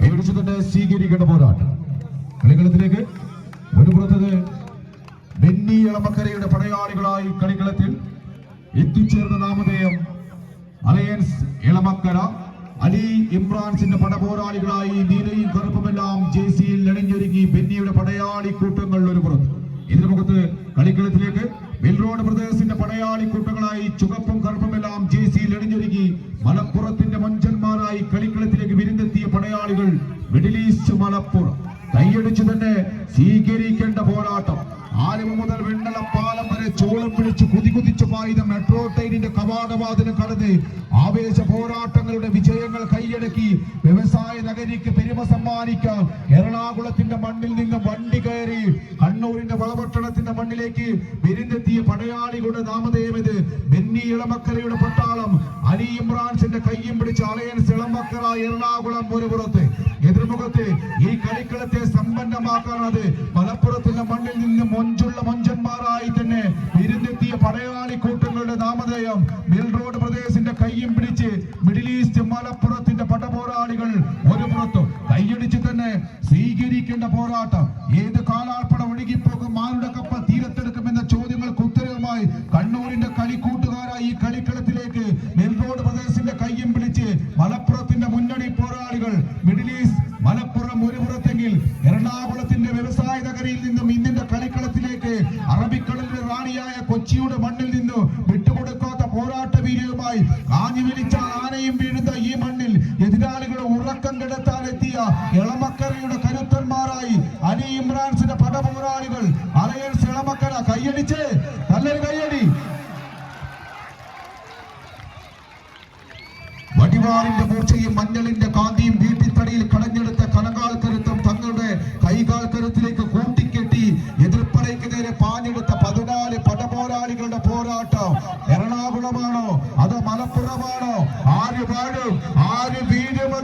കൈപിടിച്ച് തന്നെ സ്വീകരിക്കേണ്ട പോരാട്ടം. കളിക്കളത്തിലേക്ക് ഒരു പുറത്തത് ബെന്നി ഇളമക്കരയുടെ പടയാളികളായി കളിക്കളത്തിൽ എത്തിച്ചേർന്ന നാമധേയം അലയൻസ് ഇളമക്കര അലി ഇമ്രാൻസിന്റെ പടപോരാളികളായി നീലയും കറുപ്പുമെല്ലാം ജേസിയിൽ അണിഞ്ഞൊരുങ്ങി ബെന്നിയുടെ പടയാളി കൂട്ടങ്ങൾ ഒരു പുറത്ത് ഇതിനു മുഖത്ത് കളിക്കളത്തിലേക്ക് വെൽറോഡ് ബ്രദേഴ്സിന്റെ പടയാളി കൂട്ടങ്ങളായി ചുവപ്പും കറുപ്പുമെല്ലാം ജേസിയിൽ അണിഞ്ഞൊരുങ്ങി മലപ്പുറത്തിന്റെ മഞ്ചന്മാരായി കളിക്കളത്തിലേക്ക് വിരുന്നെത്തിയ പടയാളികൾ മിഡിൽ ഈസ്റ്റ് മലപ്പുറം. കൈയടിച്ചു തന്നെ സ്വീകരിക്കേണ്ട പോരാട്ടം. ആലുവ മുതൽ വെണ്ണലപ്പാലം വരെ ചോളം പിടിച്ച് കുതികുതിച്ചു പായുന്ന മെട്രോ ട്രെയിനിന്റെ കവാടവാതിലും കടന്ന് ആവേശ പോരാട്ടങ്ങളുടെ വിജയങ്ങൾ കൈയടക്കി വ്യവസായ നഗരിക്ക് പെരുമ സമ്മാനിക്കാൻ എറണാകുളത്തിന്റെ മണ്ണിൽ നിന്ന് വണ്ടി കയറി കണ്ണൂരിന്റെ വളപട്ടണത്തിന്റെ മണ്ണിലേക്ക് വിരുന്നെത്തിയ പടയാളികളുടെ നാമധേയം ഇത്. ബെന്നി ഇളമക്കരയുടെ പട്ടാളം. അലി ഇമ്രാൻസിന്റെ കയ്യും പിടിച്ച് അലയൻസ് ഇളമക്കര എറണാകുളം ഒരു പുറത്ത്. എതിർമുഖത്ത് ഈ കളിക്കളത്തെ സമ്പന്നമാക്കാനത് മലപ്പുറത്തിന്റെ മണ്ണിൽ നിന്ന് മൊഞ്ചുള്ള മൊഞ്ചന്മാരായി തന്നെ വിരുന്നെത്തിയ പടയാളി കൂട്ടങ്ങളുടെ നാമധേയം. മിൽ റോഡ് പ്രദേശത്തിന്റെ കയ്യും പിടിച്ച് മിഡിൽ ഈസ്റ്റ് മലപ്പുറത്തിന്റെ പടപോരാളികൾ ഒരു പുറത്തും. കൈയടിച്ച് തന്നെ സ്വീകരിക്കേണ്ട പോരാട്ടം. ഏത് കാലാൾപ്പട ഈസ്റ്റ് മലപ്പുറം ഒരു പുറത്തെങ്കിൽ എറണാകുളത്തിന്റെ വ്യവസായ നഗരിയിൽ നിന്നും ഇന്നിന്റെ കളിക്കളത്തിലേക്ക് അറബിക്കടലിന്റെ റാണിയായ കൊച്ചിയുടെ മണ്ണിൽ നിന്ന് വിട്ടുകൊടുക്കാത്ത പോരാട്ട വീര്യവുമായി കാഞ്ഞു വിളിച്ച ആനയും വീഴുന്ന ഈ മണ്ണിൽ എതിരാളികളെ ഉറക്കം കിടത്താൻ എത്തിയ എളമക്കരയുടെ കരുത്തന്മാരായി അലി ഇമ്രാൻസിന്റെ പടപോരാളികൾ. അലയൻസ് എളമക്കര കൈയടിച്ച് നല്ലൊരു കൈയടി വടിവാറിന്റെ മൂർച്ചയും മഞ്ഞളിന്റെ കാന്തിയും കട തരത്തിലേക്ക് കൂട്ടിക്കെട്ടി എതിർപ്പടയ്ക്ക് നേരെ പാഞ്ഞെടുത്ത പതിനാല് പടപോരാളികളുടെ പോരാട്ടം എറണാകുളമാണോ അതോ മലപ്പുറമാണോ? ആര് പാടും ആര് വീഴുമെന്ന്